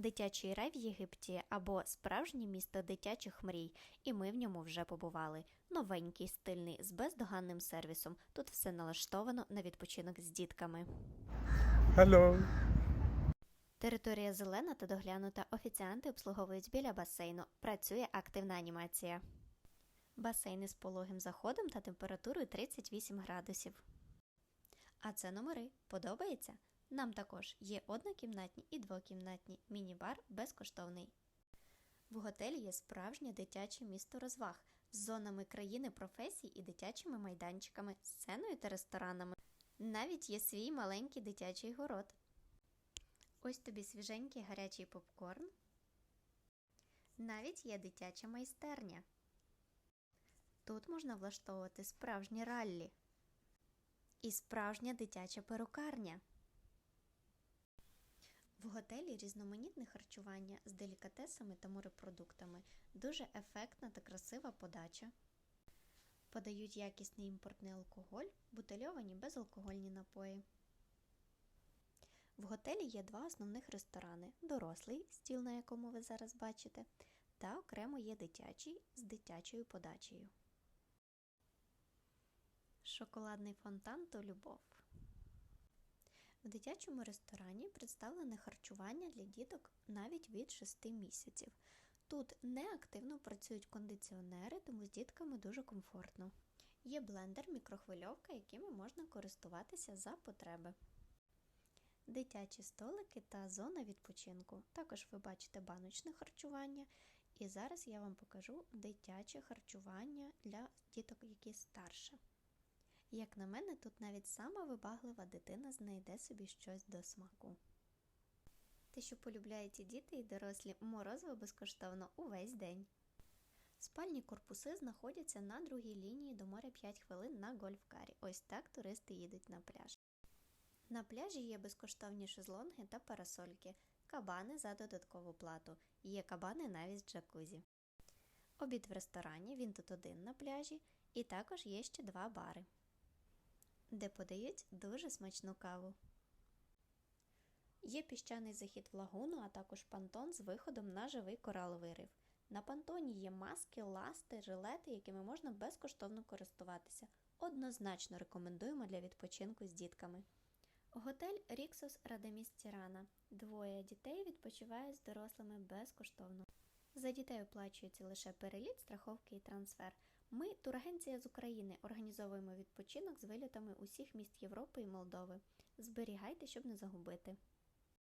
Дитячий рай в Єгипті або справжнє місто дитячих мрій, і ми в ньому вже побували. Новенький, стильний, з бездоганним сервісом. Тут все налаштовано на відпочинок з дітками. Hello. Територія зелена та доглянута. Офіціанти обслуговують біля басейну. Працює активна анімація. Басейни з пологим заходом та температурою 38 градусів. А це номери. Подобається? Нам також є однокімнатні і двокімнатні. Міні-бар безкоштовний. В готелі є справжнє дитяче місто розваг з зонами країни професій і дитячими майданчиками, сценою та ресторанами. Навіть є свій маленький дитячий город. Ось тобі свіженький гарячий попкорн. Навіть є дитяча майстерня. Тут можна влаштовувати справжні раллі і справжня дитяча перукарня. В готелі різноманітне харчування з делікатесами та морепродуктами, дуже ефектна та красива подача. Подають якісний імпортний алкоголь, бутильовані безалкогольні напої. В готелі є два основних ресторани: дорослий, стіл, на якому ви зараз бачите, та окремо є дитячий з дитячою подачею. Шоколадний фонтан то любов. В дитячому ресторані представлене харчування для діток навіть від 6 місяців. Тут неактивно працюють кондиціонери, тому з дітками дуже комфортно. Є блендер, мікрохвильовка, якими можна користуватися за потреби. Дитячі столики та зона відпочинку. Також ви бачите баночне харчування. І зараз я вам покажу дитяче харчування для діток, які старше. Як на мене, тут навіть сама вибаглива дитина знайде собі щось до смаку. Те, що полюбляють і діти, і дорослі, морозиво безкоштовно увесь день. Спальні корпуси знаходяться на другій лінії до моря 5 хвилин на гольфкарі. Ось так туристи їдуть на пляж. На пляжі є безкоштовні шезлонги та парасольки, кабани за додаткову плату. Є кабани навіть джакузі. Обід в ресторані, він тут один на пляжі, і також є ще два бари, де подають дуже смачну каву. Є піщаний захід в лагуну, а також пантон з виходом на живий кораловий риф. На пантоні є маски, ласти, жилети, якими можна безкоштовно користуватися. Однозначно рекомендуємо для відпочинку з дітками. Готель Ріксос Радеміс Тірана. Двоє дітей відпочивають з дорослими безкоштовно. За дітей оплачується лише переліт, страховки і трансфер. Ми, турагенція з України, організовуємо відпочинок з вилітами усіх міст Європи і Молдови. Зберігайте, щоб не загубити.